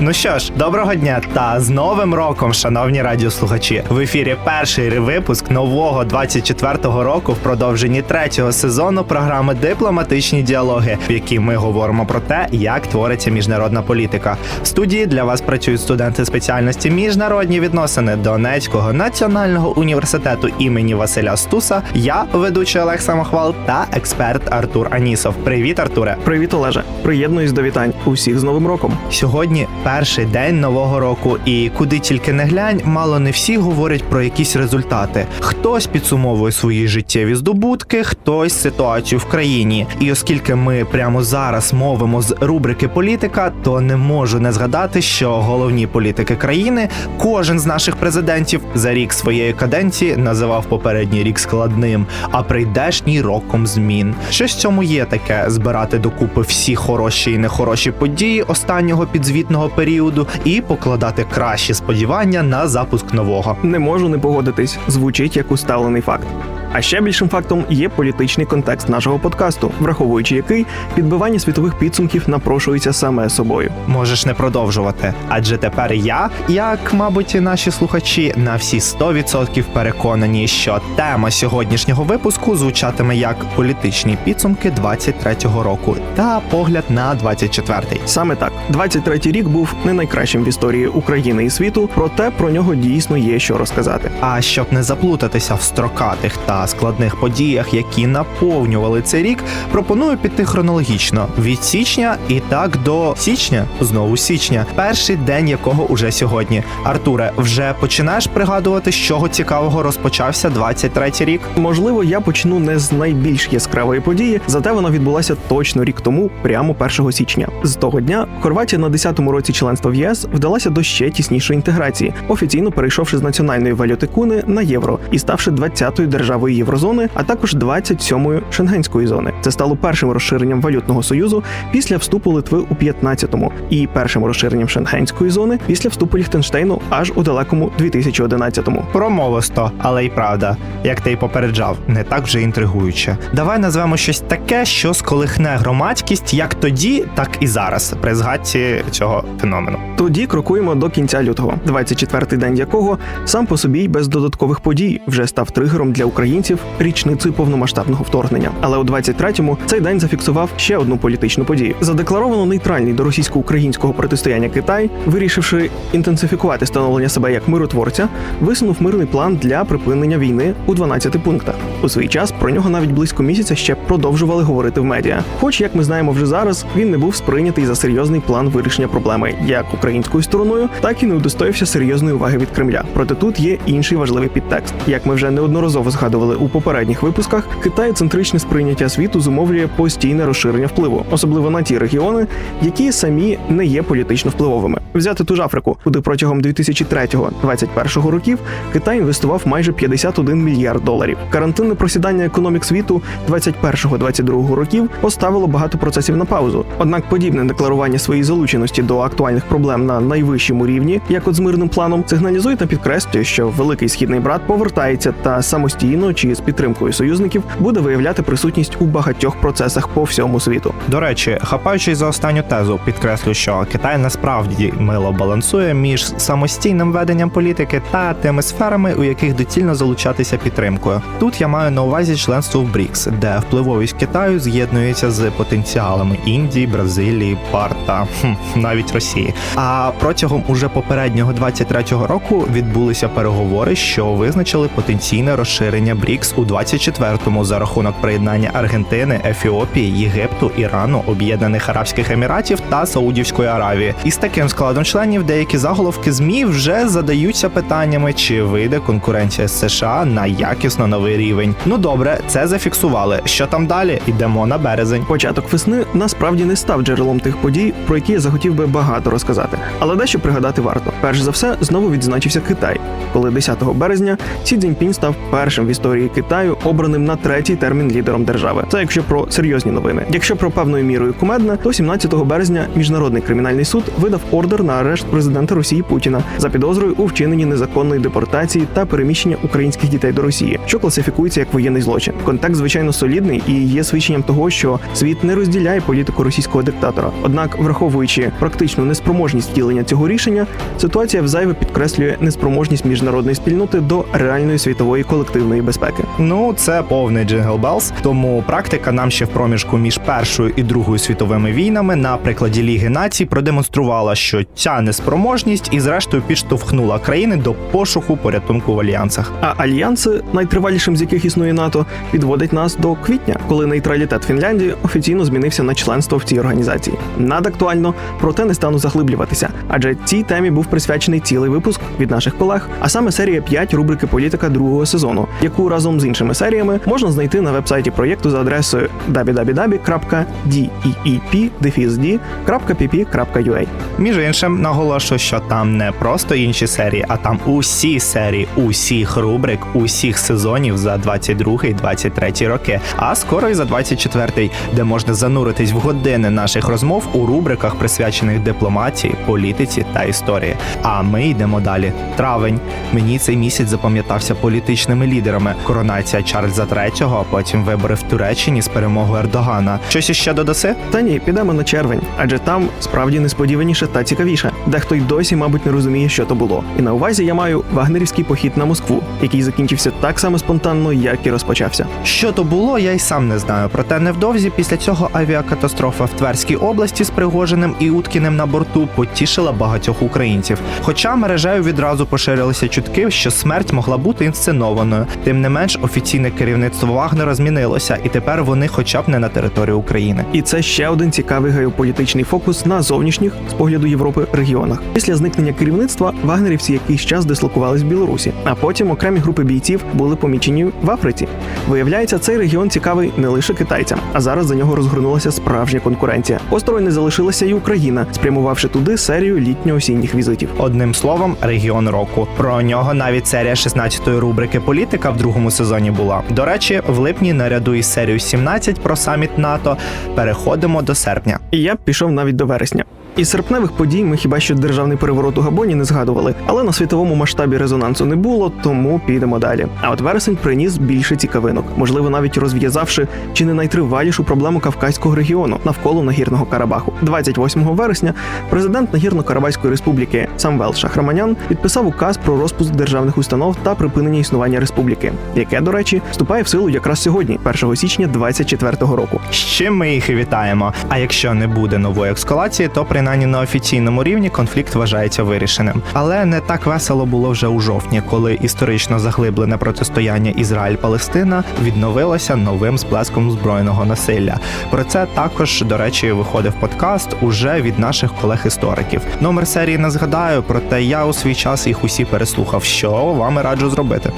Ну що ж, доброго дня та з Новим роком, шановні радіослухачі. В ефірі перший випуск нового 24-го року в продовженні третього сезону програми Дипломатичні діалоги, в якій ми говоримо про те, як твориться міжнародна політика. В студії для вас працюють студенти спеціальності міжнародні відносини Донецького національного університету імені Василя Стуса. Я ведучий Олег Самохвал та експерт Артур Анісов. Привіт, Артуре! Привіт, Олеже. Приєднуюсь до вітань. Усіх з Новим роком. Сьогодні перший день нового року, і куди тільки не глянь, мало не всі говорять про якісь результати. Хтось підсумовує свої життєві здобутки, хтось ситуацію в країні. І оскільки ми прямо зараз мовимо з рубрики політика, то не можу не згадати, що головні політики країни, кожен з наших президентів за рік своєї каденції називав попередній рік складним, а прийдешній роком змін. Щось в цьому є таке збирати докупи всі хороші і нехороші події останнього підзвітного періоду і покладати кращі сподівання на запуск нового. Не можу не погодитись. Звучить як усталений факт. А ще більшим фактом є політичний контекст нашого подкасту, враховуючи який підбивання світових підсумків напрошується саме собою. Можеш не продовжувати, адже тепер я, як мабуть, і наші слухачі, на всі 100% переконані, що тема сьогоднішнього випуску звучатиме як політичні підсумки 23-го року та погляд на 24-й. Саме так, 23-й рік був не найкращим в історії України і світу, проте про нього дійсно є що розказати. А щоб не заплутатися в строкатих та складних подіях, які наповнювали цей рік, пропоную піти хронологічно від січня і так до січня, знову січня, перший день якого уже сьогодні. Артуре, вже починаєш пригадувати, з чого цікавого розпочався 23-й рік? Можливо, я почну не з найбільш яскравої події, зате вона відбулася точно рік тому, прямо 1 січня. З того дня Хорватія на 10-му році членства в ЄС вдалася до ще тіснішої інтеграції, офіційно перейшовши з національної валюти куни на євро і ставши 20-ю державою єврозони, а також 27-ю шенгенської зони. Це стало першим розширенням валютного союзу після вступу Литви у 15-му і першим розширенням шенгенської зони після вступу Ліхтенштейну аж у далекому 2011-му. Промовисто, але й правда, як ти й попереджав, не так вже інтригуюче. Давай назвемо щось таке, що сколихне громадськість як тоді, так і зараз, при згадці цього феномену. Тоді крокуємо до кінця лютого, 24-й день якого сам по собі без додаткових подій вже став тригером для українців річницею повномасштабного вторгнення. Але у 23-му цей день зафіксував ще одну політичну подію. Задекларовано нейтральний до російсько-українського протистояння Китай, вирішивши інтенсифікувати становлення себе як миротворця, висунув мирний план для припинення війни у 12 пунктах. У свій час про нього навіть близько місяця ще продовжували говорити в медіа. Хоч, як ми знаємо вже зараз, він не був сприйнятий за серйозний план вирішення проблеми як українською стороною, так і не удостоївся серйозної уваги від Кремля. Проте тут є інший важливий підтекст. Як ми вже неодноразово згадували у попередніх випусках, Китай центричне сприйняття світу зумовлює постійне розширення впливу, особливо на ті регіони, які самі не є політично впливовими. Взяти ту ж Африку, куди протягом 2003-2021 років Китай інвестував майже 51 мільярд доларів. Карантинне просідання економік світу 21-22 років поставило багато процесів на паузу. Однак подібне декларування своєї залученості до актуальних проблем на найвищому рівні, як от з мирним планом, сигналізує та підкреслює, що великий східний брат повертається та самостійно чи з підтримкою союзників буде виявляти присутність у багатьох процесах по всьому світу. До речі, хапаючись за останню тезу, підкреслю, що Китай насправді мило балансує між самостійним веденням політики та тими сферами, у яких доцільно залучатися підтримкою. Тут я маю на увазі членство в БРІКС, де впливовість Китаю з'єднується з потенціалами Індії, Бразилії, ПАР та хм, навіть Росії. А протягом уже попереднього 23-го року відбулися переговори, що визначили потенційне розширення БРІКС. БРІКС у 24-му за рахунок приєднання Аргентини, Ефіопії, Єгипту, Ірану, Об'єднаних Арабських Еміратів та Саудівської Аравії. І з таким складом членів деякі заголовки змі вже задаються питаннями, чи вийде конкуренція з США на якісно новий рівень. Ну добре, це зафіксували. Що там далі? Ідемо на березень. Початок весни насправді не став джерелом тих подій, про які я захотів би багато розказати. Але дещо пригадати варто. Перш за все, знову відзначився Китай, коли 10 березня Сі Цзіньпінь став першим в історії Китаю обраним на третій термін лідером держави. Це якщо про серйозні новини. Якщо про певною мірою кумедне, то 17 березня міжнародний кримінальний суд видав ордер на арешт президента Росії Путіна за підозрою у вчиненні незаконної депортації та переміщення українських дітей до Росії, що класифікується як воєнний злочин. Контекст звичайно солідний і є свідченням того, що світ не розділяє політику російського диктатора. Однак, враховуючи практичну неспроможність втілення цього рішення, ситуація взайве підкреслює неспроможність міжнародної спільноти до реальної світової колективної безпеки. Ну, це повний Джингл Белс. Тому практика нам ще в проміжку між першою і другою світовими війнами на прикладі Ліги націй продемонструвала, що ця неспроможність і зрештою підштовхнула країни до пошуку порятунку в альянсах. А альянси, найтривалішим з яких існує НАТО, підводить нас до квітня, коли нейтралітет Фінляндії офіційно змінився на членство в цій організації. Надактуально, проте не стану заглиблюватися, адже цій темі був присвячений цілий випуск від наших колег, а саме серія 5 рубрики Політика другого сезону, яку разом з іншими серіями можна знайти на вебсайті проєкту за адресою www.deepd.pp.ua. Між іншим, наголошую, що там не просто інші серії, а там усі серії, усіх рубрик, усіх сезонів за 22-23 роки, а скоро і за 24-й, де можна зануритись в години наших розмов у рубриках, присвячених дипломатії, політиці та історії. А ми йдемо далі. Травень. Мені цей місяць запам'ятався політичними лідерами. Коронація Чарльза III, а потім вибори в Туреччині з перемогою Ердогана. Щось іще додаси? Та ні, підемо на червень, адже там справді несподіваніше та цікавіше. Дехто й досі, мабуть, не розуміє, що то було. І на увазі я маю вагнерівський похід на Москву, який закінчився так само спонтанно, як і розпочався. Що то було, я й сам не знаю. Проте невдовзі після цього авіакатастрофа в Тверській області з Пригожиним і Уткіним на борту потішила багатьох українців. Хоча мережею відразу поширилися чутки, що смерть могла бути інсценованою. Тим не менш, офіційне керівництво Вагнера змінилося, і тепер вони, хоча б не на території України. І це ще один цікавий геополітичний фокус на зовнішніх з погляду Європи регіонах. Після зникнення керівництва вагнерівці якийсь час дислокувались в Білорусі, а потім окремі групи бійців були помічені в Африці. Виявляється, цей регіон цікавий не лише китайцям, а зараз за нього розгорнулася справжня конкуренція. Осторонь не залишилася і Україна, спрямувавши туди серію літньо-осінніх візитів. Одним словом, регіон року. Про нього навіть серія 16-ї рубрики Політика в другому сезоні була. До речі, в липні наряду із серією 17 про саміт НАТО переходимо до серпня. І я пішов навіть до вересня. Із серпневих подій ми хіба що державний переворот у Габоні не згадували, але на світовому масштабі резонансу не було, тому підемо далі. А от вересень приніс більше цікавинок, можливо, навіть розв'язавши чи не найтривалішу проблему Кавказького регіону навколо нагірного Карабаху. 28 вересня президент Нагірно-Карабахської республіки Самвел Шахраманян підписав указ про розпуск державних установ та припинення існування республіки, яке, до речі, вступає в силу якраз сьогодні, 1 січня 24 року. Чим ми їх і вітаємо. А якщо не буде нової ескалації, то принаймні на офіційному рівні конфлікт вважається вирішеним. Але не так весело було вже у жовтні, коли історично заглиблене протистояння Ізраїль-Палестина відновилося новим сплеском збройного насилля. Про це також, до речі, виходив подкаст уже від наших колег-істориків. Номер серії не згадаю, проте я у свій час їх усі переслухав. Що вам раджу зробити.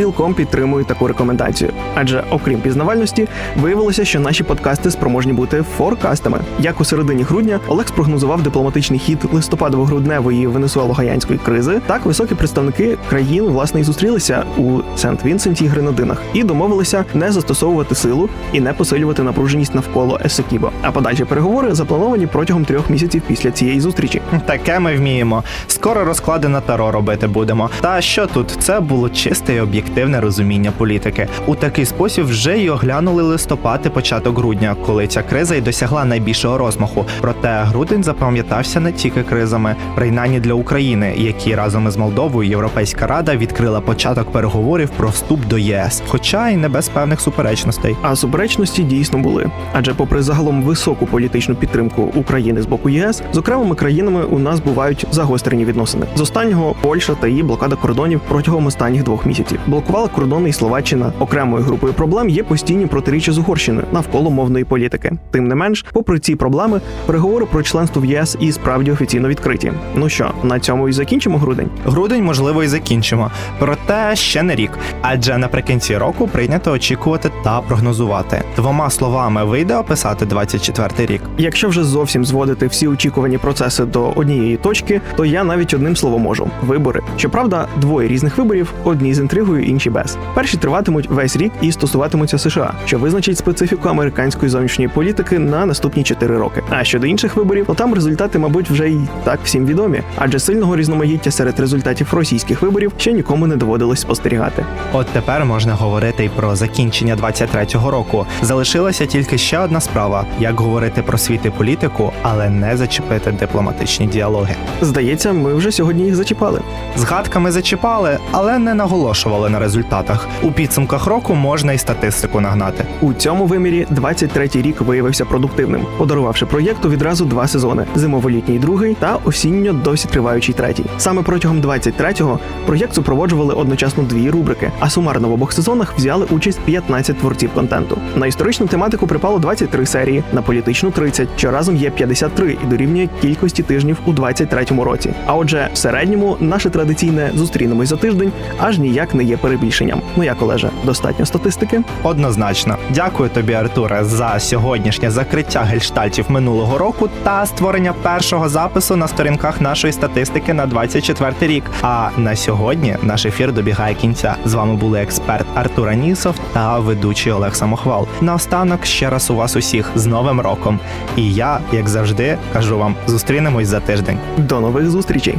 Цілком підтримую таку рекомендацію, адже окрім пізнавальності, виявилося, що наші подкасти спроможні бути форкастами. Як у середині грудня Олег спрогнозував дипломатичний хід листопадово-грудневої венесуело-гаянської кризи, так високі представники країн власне і зустрілися у Сент-Вінсенті і Гренадинах і домовилися не застосовувати силу і не посилювати напруженість навколо Есекібо. А подальші переговори заплановані протягом трьох місяців після цієї зустрічі. Таке ми вміємо. Скоро розклади на таро робити будемо. Та що тут? Це було чисте і об'єктивне розуміння політики. У такий спосіб вже й оглянули листопад і початок грудня, коли ця криза й досягла найбільшого розмаху. Проте грудень запам'ятався не тільки кризами, принаймні для України, які разом із Молдовою Європейська рада відкрила початок переговорів про вступ до ЄС, хоча й не без певних суперечностей. А суперечності дійсно були. Адже, попри загалом високу політичну підтримку України з боку ЄС, з окремими країнами у нас бувають загострені відносини. З останнього Польща та її блокада кордонів протягом останніх двох місяців. Блокувала кордони і Словаччина. Окремою групою проблем є постійні протиріччя з Угорщиною навколо мовної політики. Тим не менш, попри ці проблеми, переговори про членство в ЄС і справді офіційно відкриті. Ну що, на цьому і закінчимо грудень. Грудень, можливо, і закінчимо, проте ще не рік. Адже наприкінці року прийнято очікувати та прогнозувати. Двома словами вийде описати 24 рік. Якщо вже зовсім зводити всі очікувані процеси до однієї точки, то я навіть одним словом можу вибори. Щоправда, двоє різних виборів: одні з інтригою, інші без. Перші триватимуть весь рік і стосуватимуться США, що визначить специфіку американської зовнішньої політики на наступні 4 роки. А щодо інших виборів, то там результати, мабуть, вже й так всім відомі, адже сильного різноманіття серед результатів російських виборів ще нікому не доводилось спостерігати. От тепер можна говорити й про закінчення 23-го року. Залишилася тільки ще одна справа: як говорити про світ і політику, але не зачепити дипломатичні діалоги. Здається, ми вже сьогодні їх зачіпали. Згадками зачіпали, але не наголошували на результатах. У підсумках року можна і статистику нагнати. У цьому вимірі 23-й рік виявився продуктивним, подарувавши проєкту відразу два сезони: зимово-літній другий та осінньо досі триваючий третій. Саме протягом 23-го проєкт супроводжували одночасно дві рубрики, а сумарно в обох сезонах взяли участь 15 творців контенту. На історичну тематику припало 23 серії, на політичну 30, що разом є 53 і дорівнює кількості тижнів у 23-му році. А отже, в середньому наше традиційне зустрінемось за тиждень аж ніяк не є перебільшенням. Ну як олеже, достатньо статистики. Однозначно, дякую тобі, Артуре, за сьогоднішнє закриття гельштальтів минулого року та створення першого запису на сторінках нашої статистики на 24 рік. А на сьогодні наш ефір добігає кінця. З вами були експерт Артур Анісов та ведучий Олег Самохвал. Наостанок ще раз у вас усіх з Новим роком. І я, як завжди, кажу вам, зустрінемось за тиждень. До нових зустрічей!